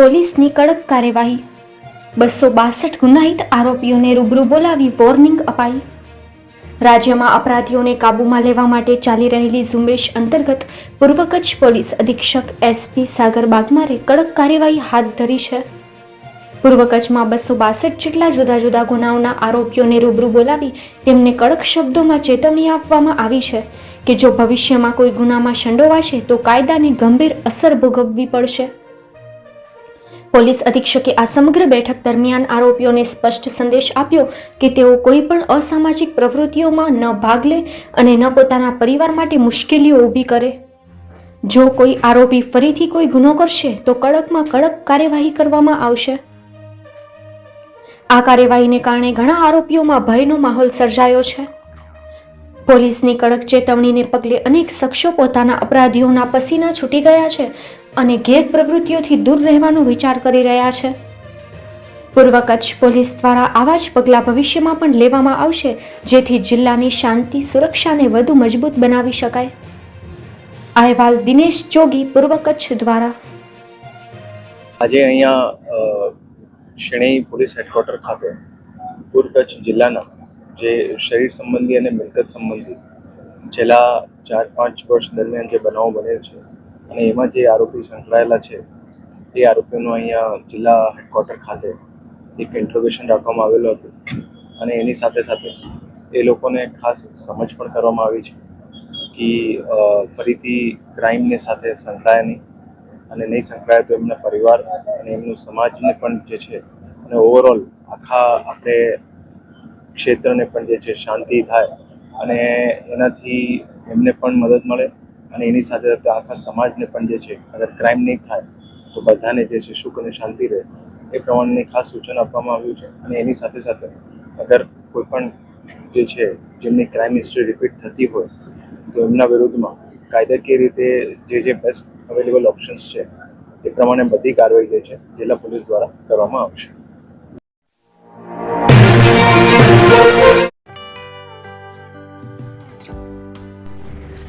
પોલીસની કડક કાર્યવાહી. બસો બાસઠ ગુનાહિત આરોપીઓને રૂબરૂ બોલાવી વોર્નિંગ અપાઈ. રાજ્યમાં અપરાધીઓને કાબૂમાં લેવા માટે ચાલી રહેલી ઝુંબેશ અંતર્ગત પૂર્વ કચ્છ પોલીસ અધિક્ષક એસપી સાગર બાગમારે કડક કાર્યવાહી હાથ ધરી છે. પૂર્વ કચ્છમાં બસો બાસઠ જેટલા જુદા જુદા ગુનાઓના આરોપીઓને રૂબરૂ બોલાવી તેમને કડક શબ્દોમાં ચેતવણી આપવામાં આવી છે કે જો ભવિષ્યમાં કોઈ ગુનામાં સંડોવાશે તો કાયદાની ગંભીર અસર ભોગવવી પડશે. પોલીસ અધિક્ષકે આ સમગ્ર બેઠક દરમિયાન આરોપીઓને સ્પષ્ટ સંદેશ આપ્યો કે તેઓ કોઈ પણ અસામાજિક પ્રવૃત્તિઓમાં ન ભાગ લે અને ન પોતાના પરિવાર માટે મુશ્કેલીઓ ઊભી કરે. જો કોઈ આરોપી ફરીથી કોઈ ગુનો કરશે, તો કડકમાં કડક કાર્યવાહી કરવામાં આવશે. આ કાર્યવાહીને કારણે ઘણા આરોપીઓમાં ભયનો માહોલ સર્જાયો છે. પોલીસની કડક ચેતવણીને પગલે અનેક શખ્સો પોતાના અપરાધીઓના પસીના છૂટી ગયા છે. અને ગેરપ્રવૃત્તિઓથી દૂર રહેવાનો વિચાર કરી રહ્યા છે. પૂર્વ કચ્છ પોલીસ દ્વારા આવા જ પગલાં ભવિષ્યમાં પણ લેવામાં આવશે જેથી જિલ્લાની શાંતિ સુરક્ષાને વધુ મજબૂત બનાવી શકાય. અહેવાલ દિનેશ જોગી પૂર્વ કચ્છ દ્વારા. આજે અહીંયા અ, પોલીસ હેડક્વાર્ટર ખાતે પૂર્વ કચ્છ જિલ્લાના જે શરીર સંબંધી અને મિલકત સંબંધી છેલ્લા ચાર પાંચ વર્ષ દરમિયાન જે બનાવો બનેલ છે અને એમાં જે આરોપી સંકળાયેલા છે, એ આરોપીઓનું અહીંયા જિલ્લા હેડક્વાર્ટર ખાતે એક ઇન્ટ્રોગેશન રાખવામાં આવેલું હતું. અને એની સાથે સાથે એ લોકોને ખાસ સમજ પણ કરવામાં આવી છે કે ફરીથી ક્રાઇમની સાથે સંકળાય નહીં અને નહીં સંકળાય તો એમના પરિવાર અને એમનું સમાજને પણ જે છે અને ઓવરઓલ આખા આપણે ક્ષેત્રને પણ જે છે શાંતિ થાય અને એનાથી એમને પણ મદદ મળે અને એની સાથે સાથે આખા સમાજને પણ જે છે, અગર ક્રાઇમ નહીં થાય, તો બધાને જે છે સુખ અને શાંતિ રહે, એ પ્રમાણેની ખાસ સૂચન આપવામાં આવ્યું છે. અને એની સાથે સાથે અગર કોઈ પણ જે છે, જેમની ક્રાઇમ હિસ્ટ્રી રિપીટ થતી હોય, તો એમના વિરુદ્ધમાં કાયદાકીય રીતે જે જે બેસ્ટ અવેલેબલ ઓપ્શન્સ છે, એ પ્રમાણે બધી કાર્યવાહી જે છે, જિલ્લા પોલીસ દ્વારા કરવામાં આવશે.